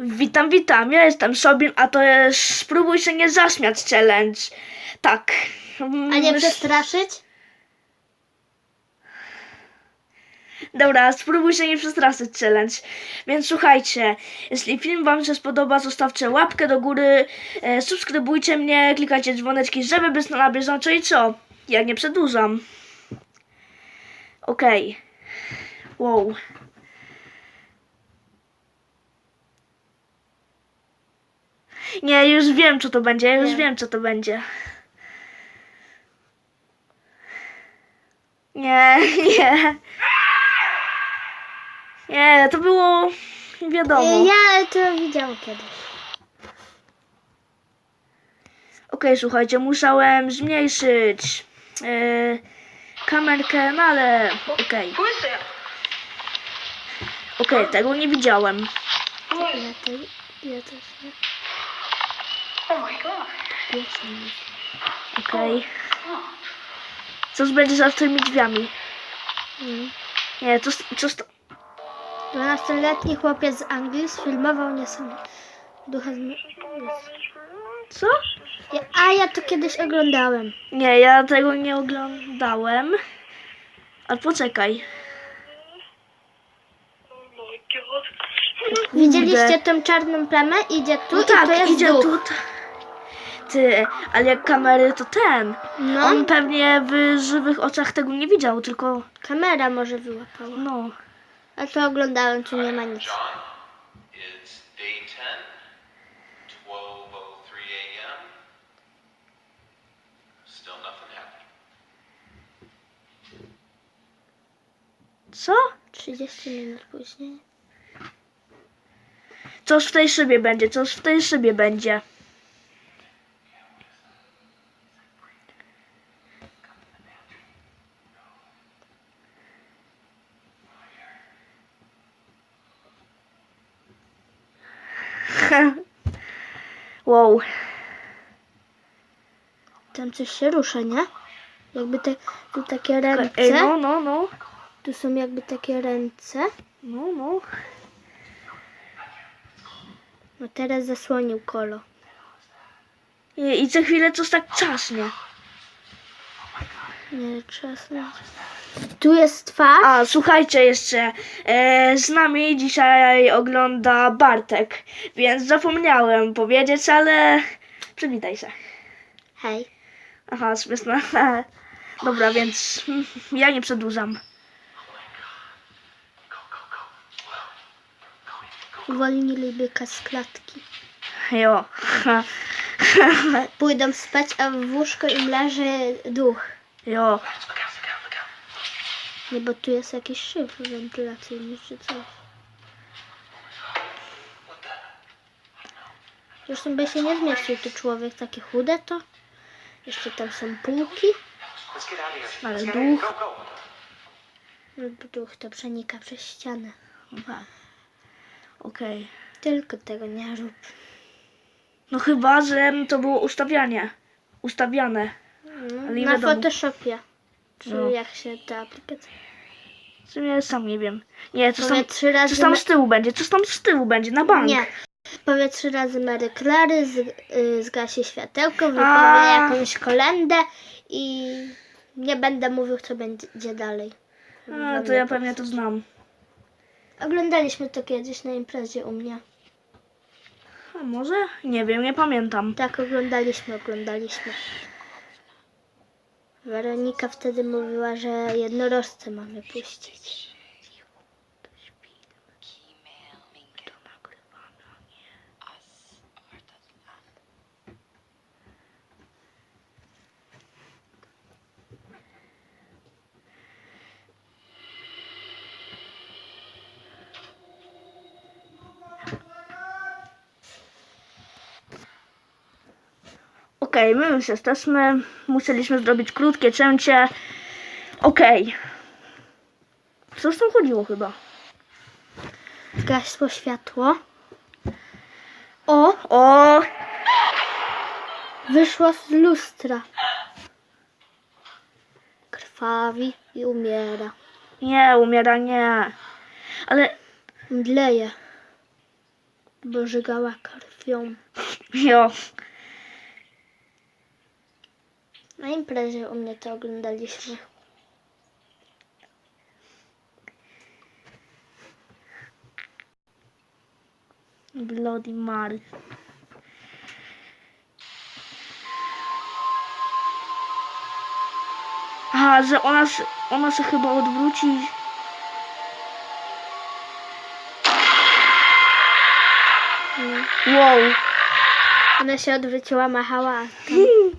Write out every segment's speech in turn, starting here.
Witam, witam, ja jestem Sobin, a to jest Spróbuj się nie zaśmiać challenge. Tak. A nie Mm, przestraszyć? Dobra, spróbuj się nie przestraszyć challenge. Więc słuchajcie, jeśli film wam się spodoba, zostawcie łapkę do góry, e, subskrybujcie mnie, klikajcie dzwoneczki, żeby być na bieżąco i co? Ja nie przedłużam. Okej. Wow. Nie, już wiem co to będzie, ja już Wiem. wiem co to będzie. Nie, nie. Nie, to było wiadomo. Ja to widziałam kiedyś. Okej, słuchajcie, musiałem zmniejszyć e, kamerkę, no ale okej. There? Okej, tego nie widziałem. To, ja też nie. Oh my god. Mówię. Okej. Oh. Co będzie za tymi drzwiami? Mm. Nie, co, co, sto- 12-letni chłopiec z Anglii sfilmował niesam ducha z... co? Ja, a ja to kiedyś oglądałem. Nie, ja tego nie oglądałem. Ale poczekaj. Widzieliście tą czarną plamę? Idzie tu No i to tak, jest idzie duch. tu. Ty, ale jak kamery to ten. No, On pewnie w żywych oczach tego nie widział, tylko kamera może wyłapała. no. A to oglądałem, tu nie ma nic. John, it's day 10, 12.03 a.m. Still nothing happened. Co? 30 minut później. Coś w tej szybie będzie, coś w tej szybie będzie. Wow. Tam coś się rusza, nie? Jakby te, tu takie ręce. Ej, no, no, no. Tu są jakby takie ręce. No, no. No teraz zasłonił kolo. I, i za chwilę coś tak czasnie. Nie, czas. Tu jest twarz. A, słuchajcie jeszcze, e, z nami dzisiaj ogląda Bartek, więc zapomniałem powiedzieć, ale przywitaj się. Hej. Aha, śmieszne. Dobra, więc mm, ja nie przedłużam. Uwolnili byka z klatki. Jo. Pójdą spać, a w łóżko im leży duch. Jo. Nie, bo tu jest jakiś szyb wentylacyjny czy coś. Zresztą by się nie zmieścił tu człowiek takie chude to. Jeszcze tam są półki. Ale duch. No, bo duch to przenika przez ścianę. Aha. Okej. Tylko tego nie rób. No chyba, że to było ustawianie. Ustawiane. Ale nie Na wiadomo. Photoshopie. Czy No. jak się ta aplikacja. W sumie sam nie wiem. Nie, coś tam, Powiedz trzy razy. tam z tyłu będzie, coś tam z tyłu będzie, na bank. Nie. Powie trzy razy Mary Clary, z, y, zgasi światełko, wypowie A. jakąś kolendę i nie będę mówił, co będzie dalej. A, to ja pewnie to znam. Oglądaliśmy to kiedyś na imprezie u mnie. A może? Nie wiem, nie pamiętam. Tak, oglądaliśmy, oglądaliśmy. Weronika wtedy mówiła, że jednorożce mamy puścić. Okej, my już jesteśmy. Musieliśmy zrobić krótkie cięcie. Okej. Co z tym chodziło chyba? Zgasło światło. O, O! wyszła z lustra. Krwawi i umiera. Nie, umiera nie. Ale Mdleje. bo żygała krwią. Jo. Na imprezie u mnie to oglądaliśmy. Bloody Mary. Aha, że ona, ona się chyba odwróci. Wow. Ona się odwróciła, machała. I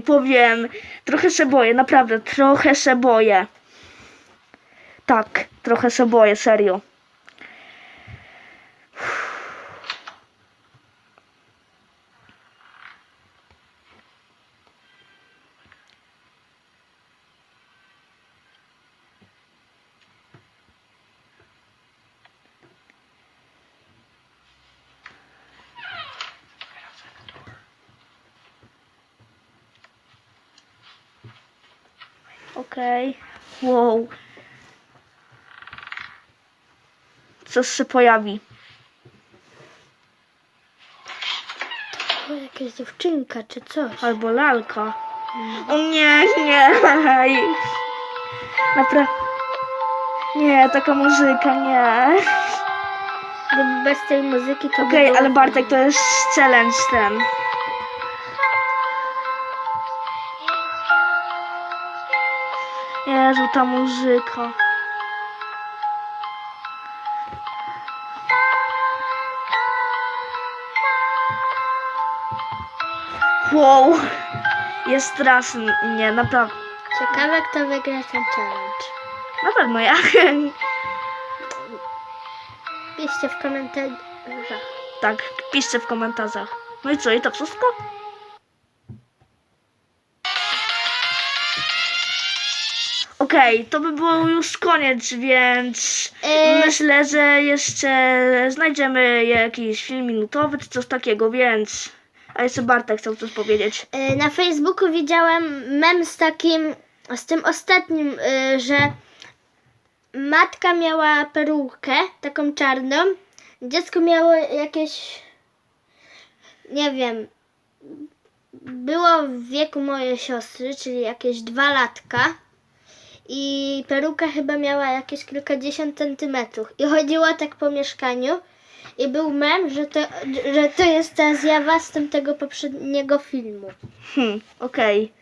powiem, trochę się boję, naprawdę, trochę się boję. Tak, trochę się boję, serio. Okej. Wow. Coś się pojawi. O, jakaś dziewczynka czy coś. Albo lalka. O nie, nie. Naprawdę. Nie, taka muzyka, nie. Gdyby bez tej muzyki to Okej, było ale Bartek, to jest challenge ten. Jezu, ta muzyka. Wow, jest strasznie, naprawdę. Ciekawe kto wygra ten challenge. Na pewno ja. Piszcie w komentarzach. Tak, piszcie w komentarzach. No i co, i to wszystko? Okej, to by było już koniec, więc Yy. myślę, że jeszcze znajdziemy jakiś film minutowy czy coś takiego, więc... A jeszcze Bartek chciał coś powiedzieć. Y, Na Facebooku widziałem mem z takim, z tym ostatnim, y, że matka miała perukę, taką czarną, dziecko miało jakieś, nie wiem, było w wieku mojej siostry, czyli jakieś dwa latka i peruka chyba miała jakieś kilkadziesiąt centymetrów i chodziła tak po mieszkaniu i był mem, że to, że to jest ta zjawa z tego poprzedniego filmu. Hmm, okej.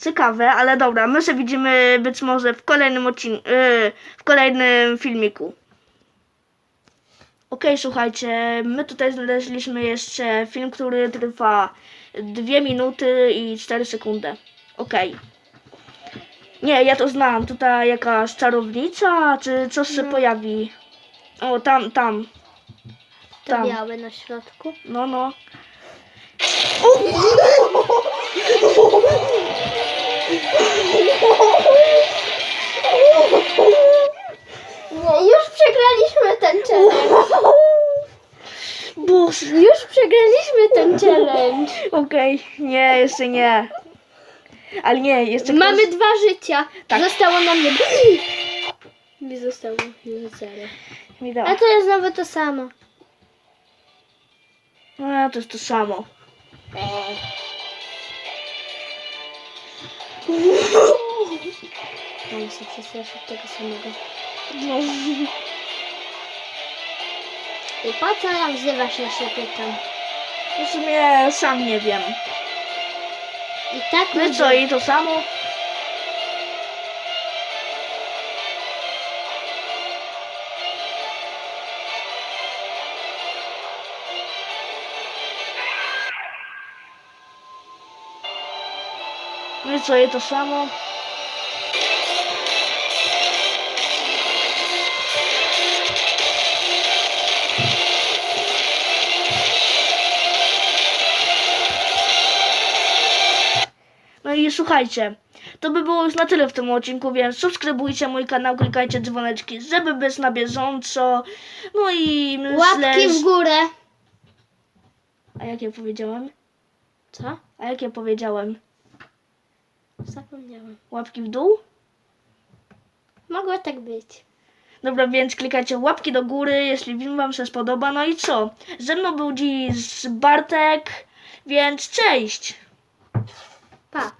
Ciekawe, ale dobra, my się widzimy być może w kolejnym odcinku, yy, w kolejnym filmiku. Okej, słuchajcie, my tutaj znaleźliśmy jeszcze film, który trwa 2 minuty i 4 sekundy. Okej. Nie, ja to znam. Tutaj jakaś czarownica, czy coś się pojawi. O, tam, tam. To Tam. białe na środku. No, no. Nie, już przegraliśmy ten challenge. Boże. Już przegraliśmy ten challenge. Okej, nie, jeszcze nie. Ale nie, jeszcze Mamy ktoś- dwa życia. Tak. Zostało nam jedno. Mi zostało zero. mi A to jest znowu to samo. A, to jest to samo. Mam się przestraszyć tego samego. No. I po co nam wzywasz, ja się pytam. W sumie sam nie wiem. I tak No co, i to samo? No i co, i to samo? Słuchajcie, to by było już na tyle w tym odcinku, więc subskrybujcie mój kanał, klikajcie dzwoneczki, żeby być na bieżąco. No i myślę, Łapki w górę. A jak ja powiedziałem? Co? A jak ja powiedziałem? Zapomniałam. Łapki w dół? Mogło tak być. Dobra, więc klikajcie łapki do góry, jeśli film wam się spodoba. No i co? Ze mną był dziś Bartek, więc cześć! Pa.